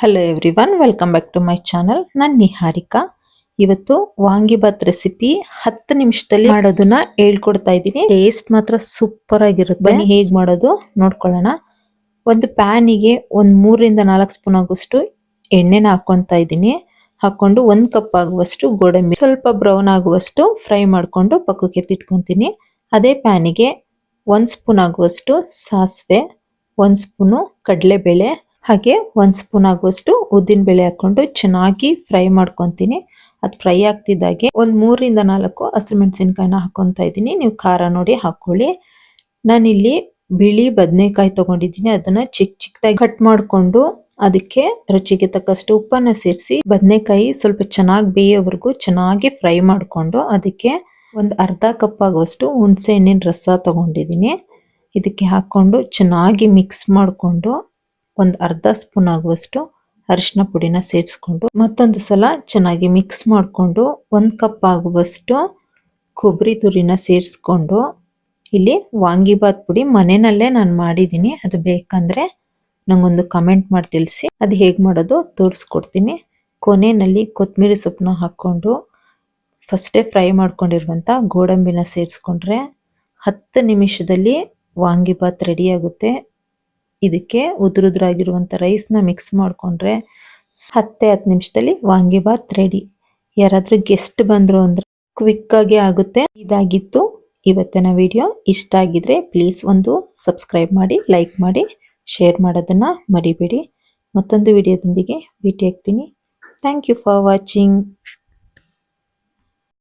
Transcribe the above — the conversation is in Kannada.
Hello every one welcome back to my channel ನಾನು ನಿಹಾರಿಕಾ. ಇವತ್ತು ವಾಂಗಿಬಾತ್ ರೆಸಿಪಿ ಹತ್ತು ನಿಮಿಷದಲ್ಲಿ ಮಾಡೋದನ್ನ ಹೇಳ್ಕೊಡ್ತಾ ಇದ್ದೀನಿ. ಟೇಸ್ಟ್ ಮಾತ್ರ ಸೂಪರ್ ಆಗಿರುತ್ತೆ. ಬನ್ನಿ ಹೇಗೆ ಮಾಡೋದು ನೋಡ್ಕೊಳ್ಳೋಣ. ಒಂದು ಪ್ಯಾನಿಗೆ ಒಂದು ಮೂರರಿಂದ ನಾಲ್ಕು ಸ್ಪೂನ್ ಆಗುವಷ್ಟು ಎಣ್ಣೆನ ಹಾಕೊಂತ ಇದ್ದೀನಿ. ಹಾಕೊಂಡು ಒಂದು ಕಪ್ ಆಗುವಷ್ಟು ಗೋಡಂಬಿ. ಸ್ವಲ್ಪ ಬ್ರೌನ್ ಆಗುವಷ್ಟು ಫ್ರೈ ಮಾಡ್ಕೊಂಡು ಪಕ್ಕಕ್ಕೆ ಎತ್ತಿಟ್ಕೊತೀನಿ. ಅದೇ ಪ್ಯಾನಿಗೆ ಒಂದು ಸ್ಪೂನ್ ಆಗುವಷ್ಟು ಸಾಸಿವೆ, ಒಂದು ಸ್ಪೂನು ಕಡಲೆಬೇಳೆ ಹಾಗೆ ಒಂದು ಸ್ಪೂನ್ ಆಗುವಷ್ಟು ಉದ್ದಿನ ಬೇಳೆ ಹಾಕೊಂಡು ಚೆನ್ನಾಗಿ ಫ್ರೈ ಮಾಡ್ಕೊತೀನಿ. ಅದು ಫ್ರೈ ಆಗ್ತಿದ್ದಾಗೆ ಒಂದು ಮೂರರಿಂದ ನಾಲ್ಕು ಹಸಿಮೆಣಸಿನ್ಕಾಯಿನ ಹಾಕೊಂತ ಇದ್ದೀನಿ. ನೀವು ಖಾರ ನೋಡಿ ಹಾಕೊಳ್ಳಿ. ನಾನಿಲ್ಲಿ ಬಿಳಿ ಬದನೆಕಾಯಿ ತಗೊಂಡಿದ್ದೀನಿ. ಅದನ್ನ ಚಿಕ್ಕ ಚಿಕ್ಕದಾಗಿ ಕಟ್ ಮಾಡ್ಕೊಂಡು ಅದಕ್ಕೆ ರುಚಿಗೆ ತಕ್ಕಷ್ಟು ಉಪ್ಪನ್ನ ಸೇರಿಸಿ ಬದನೆಕಾಯಿ ಸ್ವಲ್ಪ ಚೆನ್ನಾಗಿ ಬೇಯೋವರೆಗೂ ಚೆನ್ನಾಗಿ ಫ್ರೈ ಮಾಡ್ಕೊಂಡು ಅದಕ್ಕೆ ಒಂದು ಅರ್ಧ ಕಪ್ ಆಗುವಷ್ಟು ಹುಣಸೆ ಹಣ್ಣಿನ ರಸ ತಗೊಂಡಿದ್ದೀನಿ. ಇದಕ್ಕೆ ಹಾಕೊಂಡು ಚೆನ್ನಾಗಿ ಮಿಕ್ಸ್ ಮಾಡಿಕೊಂಡು ಒಂದು ಅರ್ಧ ಸ್ಪೂನ್ ಆಗುವಷ್ಟು ಅರಿಶಿನ ಪುಡಿನ ಸೇರಿಸ್ಕೊಂಡು ಮತ್ತೊಂದು ಸಲ ಚೆನ್ನಾಗಿ ಮಿಕ್ಸ್ ಮಾಡಿಕೊಂಡು ಒಂದು ಕಪ್ ಆಗುವಷ್ಟು ಕೊಬ್ಬರಿ ತುರಿನ ಸೇರಿಸ್ಕೊಂಡು ಇಲ್ಲಿ ವಾಂಗಿಬಾತ್ ಪುಡಿ ಮನೆಯಲ್ಲೇ ನಾನು ಮಾಡಿದ್ದೀನಿ. ಅದು ಬೇಕಂದರೆ ನಂಗೊಂದು ಕಮೆಂಟ್ ಮಾಡಿ ತಿಳಿಸಿ. ಅದು ಹೇಗೆ ಮಾಡೋದು ತೋರಿಸ್ಕೊಡ್ತೀನಿ. ಕೊನೆಯಲ್ಲಿ ಕೊತ್ತಂಬರಿ ಸೊಪ್ಪನ್ನ ಹಾಕ್ಕೊಂಡು ಫಸ್ಟೇ ಫ್ರೈ ಮಾಡ್ಕೊಂಡಿರುವಂಥ ಗೋಡಂಬಿನ ಸೇರಿಸ್ಕೊಂಡ್ರೆ ಹತ್ತು ನಿಮಿಷದಲ್ಲಿ ವಾಂಗಿಬಾತ್ ರೆಡಿ ಆಗುತ್ತೆ. ಇದಕ್ಕೆ ಉದುರುದ್ರಾಗಿರುವಂಥ ರೈಸ್ನ ಮಿಕ್ಸ್ ಮಾಡಿಕೊಂಡ್ರೆ ಹತ್ತೇ ಹತ್ತು ನಿಮಿಷದಲ್ಲಿ ವಾಂಗಿಬಾತ್ ರೆಡಿ ಯಾರಾದರೂ ಗೆಸ್ಟ್ ಬಂದರು ಅಂದರೆ ಕ್ವಿಕ್ಕಾಗಿ ಆಗುತ್ತೆ. ಇದಾಗಿತ್ತು ಇವತ್ತಿನ ವಿಡಿಯೋ ಇಷ್ಟ ಆಗಿದ್ರೆ ಪ್ಲೀಸ್ ಒಂದು ಸಬ್ಸ್ಕ್ರೈಬ್ ಮಾಡಿ ಲೈಕ್ ಮಾಡಿ ಶೇರ್ ಮಾಡೋದನ್ನು ಮರಿಬೇಡಿ. ಮತ್ತೊಂದು ವಿಡಿಯೋದೊಂದಿಗೆ ಭೇಟಿ ಆಗ್ತೀನಿ ಥ್ಯಾಂಕ್ ಯು ಫಾರ್ ವಾಚಿಂಗ್